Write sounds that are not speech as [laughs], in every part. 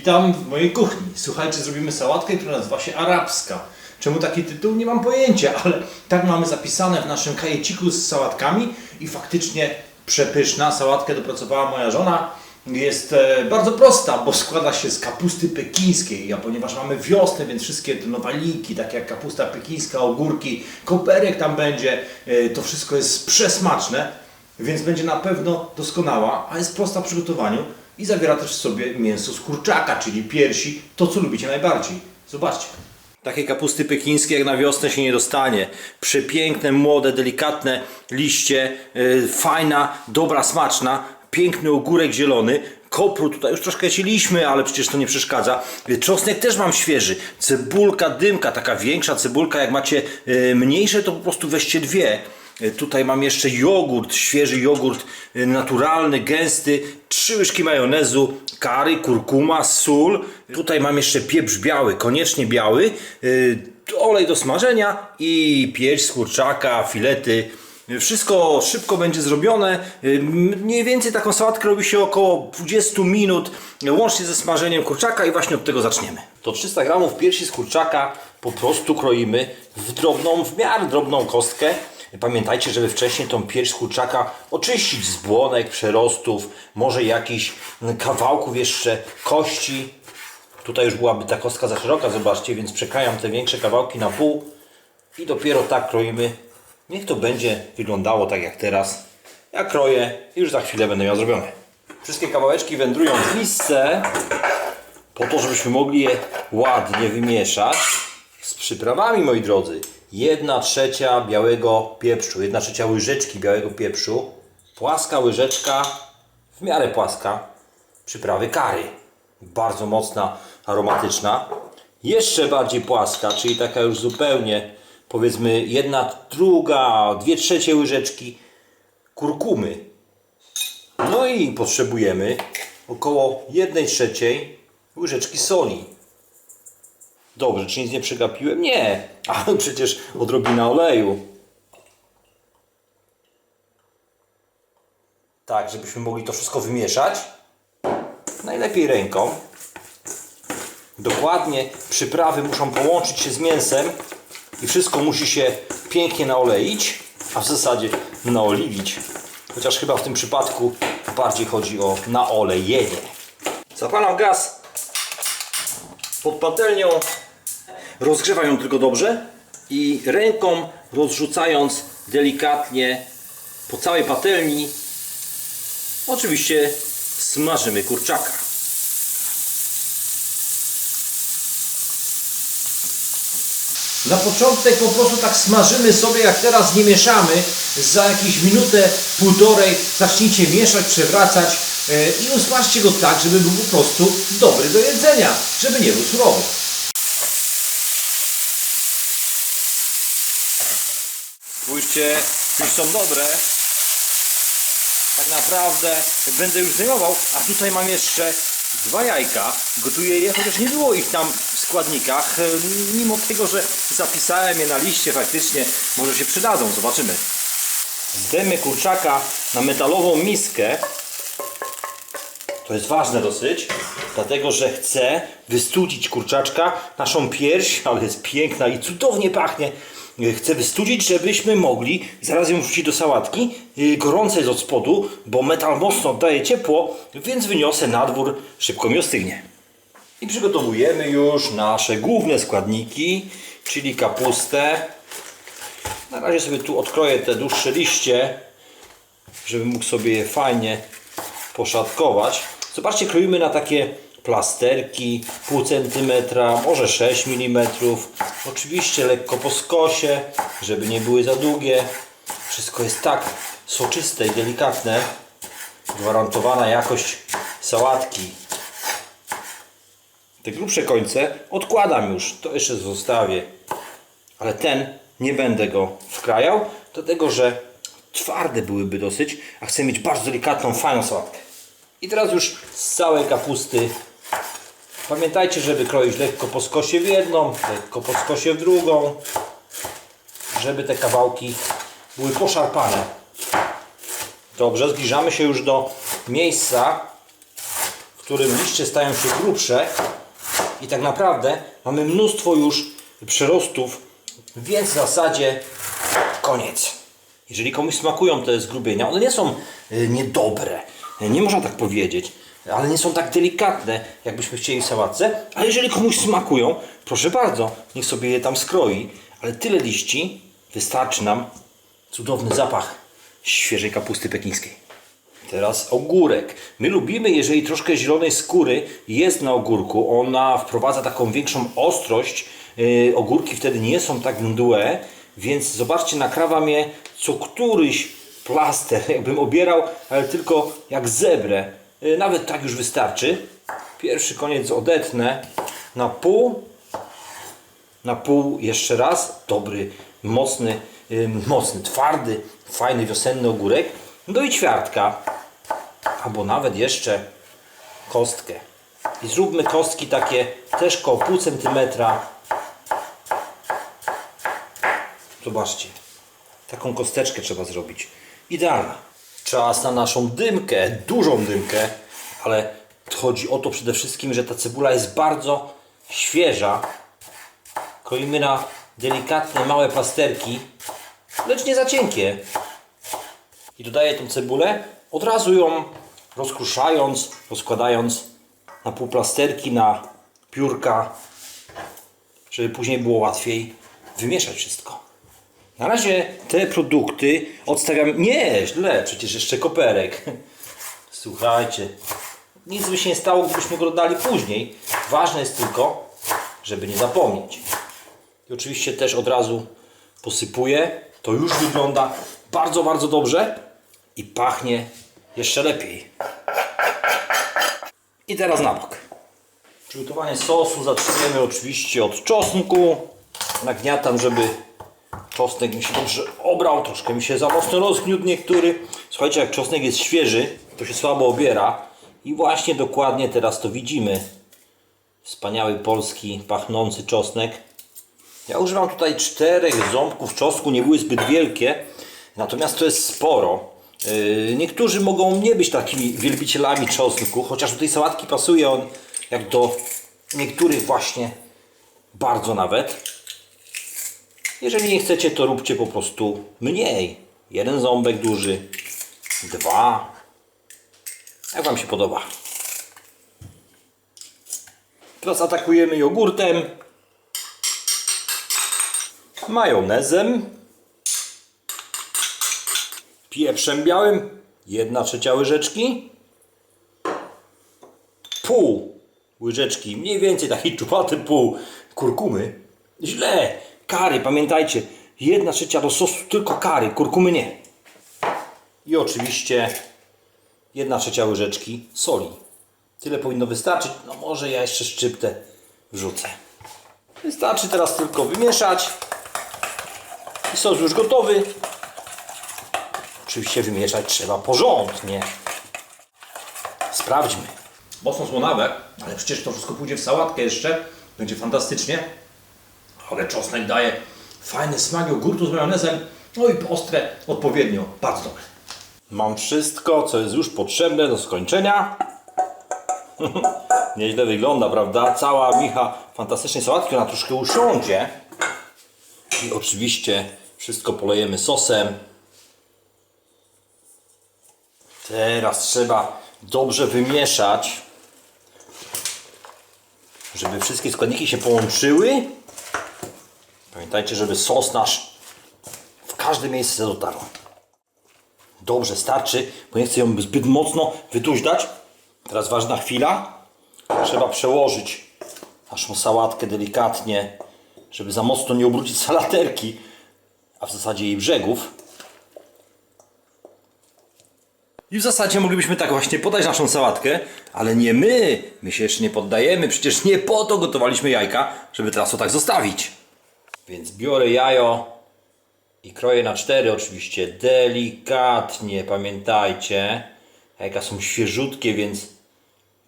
Witam w mojej kuchni. Słuchajcie, zrobimy sałatkę, która nazywa się arabska. Czemu taki tytuł? Nie mam pojęcia, ale tak mamy zapisane w naszym kajeciku z sałatkami i faktycznie przepyszna. Sałatkę dopracowała moja żona. Jest e, bardzo prosta, bo składa się z kapusty pekińskiej, a ponieważ mamy wiosnę, więc wszystkie te nowaliki, takie jak kapusta pekińska, ogórki, koperek tam będzie, e, to wszystko jest przesmaczne, więc będzie na pewno doskonała, a jest prosta w przygotowaniu i zawiera też w sobie mięso z kurczaka, czyli piersi, to co lubicie najbardziej. Zobaczcie. Takiej kapusty pekińskiej jak na wiosnę się nie dostanie. Przepiękne, młode, delikatne liście, yy, fajna, dobra, smaczna, piękny ogórek zielony. Kopru tutaj już troszkę cieliśmy, ale przecież to nie przeszkadza. Yy, Czosnek też mam świeży. Cebulka, dymka, taka większa cebulka. Jak macie yy, mniejsze, to po prostu weźcie dwie. Yy, Tutaj mam jeszcze jogurt, świeży jogurt, yy, naturalny, gęsty, trzy łyżki majonezu, kary, kurkuma, sól. Tutaj mam jeszcze pieprz biały, koniecznie biały, yy, olej do smażenia i pierś z kurczaka, filety. Wszystko szybko będzie zrobione. Mniej więcej taką sałatkę robi się około 20 minut, łącznie ze smażeniem kurczaka i właśnie od tego zaczniemy. To 300 gramów piersi z kurczaka po prostu kroimy w drobną, w miarę drobną kostkę. Pamiętajcie, żeby wcześniej tą pierś kurczaka oczyścić z błonek, przerostów, może jakichś kawałków jeszcze kości. Tutaj już byłaby ta kostka za szeroka, zobaczcie, więc przekrajam te większe kawałki na pół i dopiero tak kroimy. Niech to będzie wyglądało tak jak teraz. Ja kroję i już za chwilę będę miał zrobione. Wszystkie kawałeczki wędrują w misce po to, żebyśmy mogli je ładnie wymieszać z przyprawami, moi drodzy. Jedna trzecia białego pieprzu, jedna trzecia łyżeczki białego pieprzu, płaska łyżeczka, w miarę płaska, przyprawy kary. Bardzo mocna, aromatyczna. Jeszcze bardziej płaska, czyli taka już zupełnie, powiedzmy, jedna druga, dwie trzecie łyżeczki kurkumy. No i potrzebujemy około 1 trzeciej łyżeczki soli. Dobrze, czy nic nie przegapiłem? Nie, [laughs] ale przecież odrobina oleju. Tak, żebyśmy mogli to wszystko wymieszać. Najlepiej ręką. Dokładnie przyprawy muszą połączyć się z mięsem i wszystko musi się pięknie naoleić, a w zasadzie naoliwić. Chociaż chyba w tym przypadku bardziej chodzi o naolejenie. Zapalam gaz pod patelnią. Rozgrzewam ją tylko dobrze i ręką rozrzucając delikatnie po całej patelni oczywiście smażymy kurczaka. Na początek po prostu tak smażymy sobie, jak teraz nie mieszamy. Za jakieś minutę, półtorej zacznijcie mieszać, przewracać e, i usmażcie go tak, żeby był po prostu dobry do jedzenia, żeby nie był surowy. Spójrzcie, już są dobre. Tak naprawdę będę już zdejmował, a tutaj mam jeszcze dwa jajka. Gotuję je, chociaż nie było ich tam w składnikach. Mimo tego, że zapisałem je na liście, faktycznie może się przydadzą. Zobaczymy. Zdejmę kurczaka na metalową miskę. To jest ważne dosyć, dlatego że chcę wystudzić kurczaczka, naszą pierś, ale jest piękna i cudownie pachnie. Chcę wystudzić, żebyśmy mogli zaraz ją wrzucić do sałatki. Yy, Gorące jest od spodu, bo metal mocno oddaje ciepło, więc wyniosę na dwór, szybko mi ostygnie. I przygotowujemy już nasze główne składniki, czyli kapustę. Na razie sobie tu odkroję te dłuższe liście, żebym mógł sobie je fajnie poszatkować. Zobaczcie, kroimy na takie plasterki, pół centymetra, może 6 mm. Oczywiście lekko po skosie, żeby nie były za długie. Wszystko jest tak soczyste i delikatne. Gwarantowana jakość sałatki. Te grubsze końce odkładam już, to jeszcze zostawię. Ale ten nie będę go wkrajał, dlatego że twarde byłyby dosyć, a chcę mieć bardzo delikatną, fajną sałatkę. I teraz już z całej kapusty pamiętajcie, żeby kroić lekko po skosie w jedną, lekko po skosie w drugą, żeby te kawałki były poszarpane. Dobrze, zbliżamy się już do miejsca, w którym liście stają się grubsze i tak naprawdę mamy mnóstwo już przyrostów, więc w zasadzie koniec. Jeżeli komuś smakują te zgrubienia, one nie są y, niedobre, nie można tak powiedzieć, ale nie są tak delikatne, jakbyśmy chcieli w sałatce, ale jeżeli komuś smakują, proszę bardzo, niech sobie je tam skroi, ale tyle liści wystarczy nam cudowny zapach świeżej kapusty pekińskiej. Teraz ogórek. My lubimy, jeżeli troszkę zielonej skóry jest na ogórku. Ona wprowadza taką większą ostrość. Yy, ogórki wtedy nie są tak mdłe, więc zobaczcie, nakrawa mnie co któryś plaster, [laughs] jakbym obierał, ale tylko jak zebrę. Yy, nawet tak już wystarczy. Pierwszy koniec odetnę na pół. Na pół jeszcze raz. Dobry, mocny, yy, mocny, twardy, fajny wiosenny ogórek. No i ćwiartka albo nawet jeszcze kostkę. I zróbmy kostki takie też koło pół centymetra. Zobaczcie, taką kosteczkę trzeba zrobić. Idealna. Czas na naszą dymkę, dużą dymkę, ale chodzi o to przede wszystkim, że ta cebula jest bardzo świeża. Kroimy na delikatne, małe plasterki, lecz nie za cienkie i dodaję tą cebulę, od razu ją rozkruszając, rozkładając na półplasterki, na piórka, żeby później było łatwiej wymieszać wszystko. Na razie te produkty odstawiam. Nie, źle, przecież jeszcze koperek. Słuchajcie, nic by się nie stało, gdybyśmy go dodali później. Ważne jest tylko, żeby nie zapomnieć. I oczywiście też od razu posypuję. To już wygląda bardzo, bardzo dobrze i pachnie jeszcze lepiej. I teraz na bok. Przygotowanie sosu zaczniemy oczywiście od czosnku. Nagniatam, żeby czosnek mi się dobrze obrał. Troszkę mi się za mocno rozgniótł niektóry. Słuchajcie, jak czosnek jest świeży, to się słabo obiera. I właśnie dokładnie teraz to widzimy. Wspaniały polski, pachnący czosnek. Ja używam tutaj czterech ząbków czosnku, nie były zbyt wielkie, natomiast to jest sporo. Yy, Niektórzy mogą nie być takimi wielbicielami czosnku, chociaż do tej sałatki pasuje on jak do niektórych właśnie bardzo nawet. Jeżeli nie chcecie, to róbcie po prostu mniej. Jeden ząbek duży, dwa. Jak Wam się podoba. Teraz atakujemy jogurtem majonezem, pieprzem białym, jedna trzecia łyżeczki, pół łyżeczki, mniej więcej taki czupaty pół kurkumy. Źle, kary, pamiętajcie, jedna trzecia do sosu tylko kary, kurkumy nie. I oczywiście jedna trzecia łyżeczki soli. Tyle powinno wystarczyć, no może ja jeszcze szczyptę wrzucę. Wystarczy teraz tylko wymieszać. I sos już gotowy. Oczywiście wymieszać trzeba porządnie. Sprawdźmy. Mocno słonawe, ale przecież to wszystko pójdzie w sałatkę jeszcze. Będzie fantastycznie. Ale czosnek daje fajny smak jogurtu z majonezem. No i ostre odpowiednio. Bardzo dobre. Mam wszystko, co jest już potrzebne do skończenia. [laughs] Nieźle wygląda, prawda? Cała micha fantastycznej sałatki. Ona troszkę usiądzie. I oczywiście wszystko polejemy sosem. Teraz trzeba dobrze wymieszać, żeby wszystkie składniki się połączyły. Pamiętajcie, żeby sos nasz w każde miejsce dotarł. Dobrze, starczy, bo nie chcę ją zbyt mocno wytuźdać. Teraz ważna chwila. Trzeba przełożyć naszą sałatkę delikatnie, żeby za mocno nie obrócić salaterki, a w zasadzie jej brzegów. I w zasadzie moglibyśmy tak właśnie podać naszą sałatkę, ale nie my. My się jeszcze nie poddajemy. Przecież nie po to gotowaliśmy jajka, żeby teraz to tak zostawić. Więc biorę jajo i kroję na cztery oczywiście. Delikatnie, pamiętajcie. Jajka są świeżutkie, więc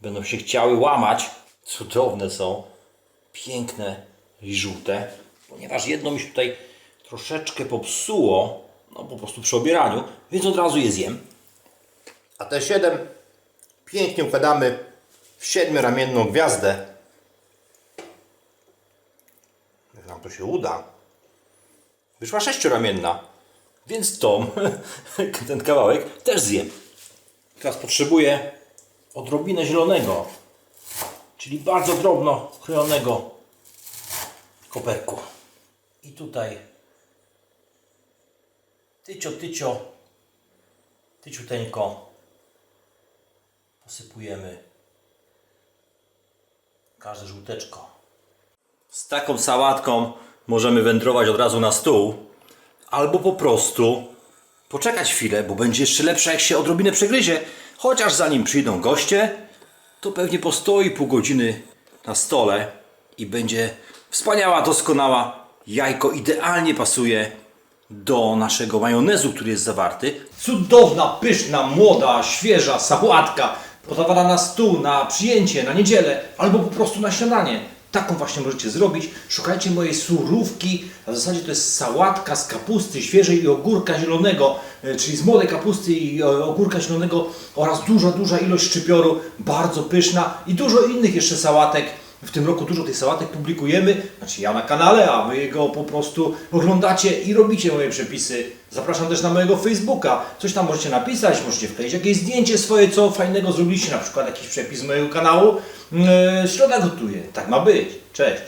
będą się chciały łamać. Cudowne są. Piękne i żółte. Ponieważ jedno mi się tutaj troszeczkę popsuło, no po prostu przy obieraniu, więc od razu je zjem. A te siedem pięknie układamy w siedmioramienną gwiazdę. Jak nam to się uda. Wyszła sześcioramienna. Więc tą, [laughs] ten kawałek też zjem. Teraz potrzebuję odrobinę zielonego, czyli bardzo drobno krojonego koperku. I tutaj tycio, tycio, tyciuteńko posypujemy każde żółteczko. Z taką sałatką możemy wędrować od razu na stół, albo po prostu poczekać chwilę, bo będzie jeszcze lepsza jak się odrobinę przegryzie. Chociaż zanim przyjdą goście, to pewnie postoi pół godziny na stole i będzie wspaniała, doskonała. Jajko idealnie pasuje do naszego majonezu, który jest zawarty. Cudowna, pyszna, młoda, świeża sałatka podawana na stół, na przyjęcie, na niedzielę albo po prostu na śniadanie. Taką właśnie możecie zrobić. Szukajcie mojej surówki. A w zasadzie to jest sałatka z kapusty świeżej i ogórka zielonego, e, czyli z młodej kapusty i ogórka zielonego oraz duża, duża ilość szczypioru, bardzo pyszna i dużo innych jeszcze sałatek. W tym roku dużo tych sałatek publikujemy, znaczy ja na kanale, a wy go po prostu oglądacie i robicie moje przepisy. Zapraszam też na mojego Facebooka. Coś tam możecie napisać, możecie wkleić jakieś zdjęcie swoje, co fajnego zrobiliście, na przykład jakiś przepis z mojego kanału. Yy, Środa gotuje. Tak ma być. Cześć.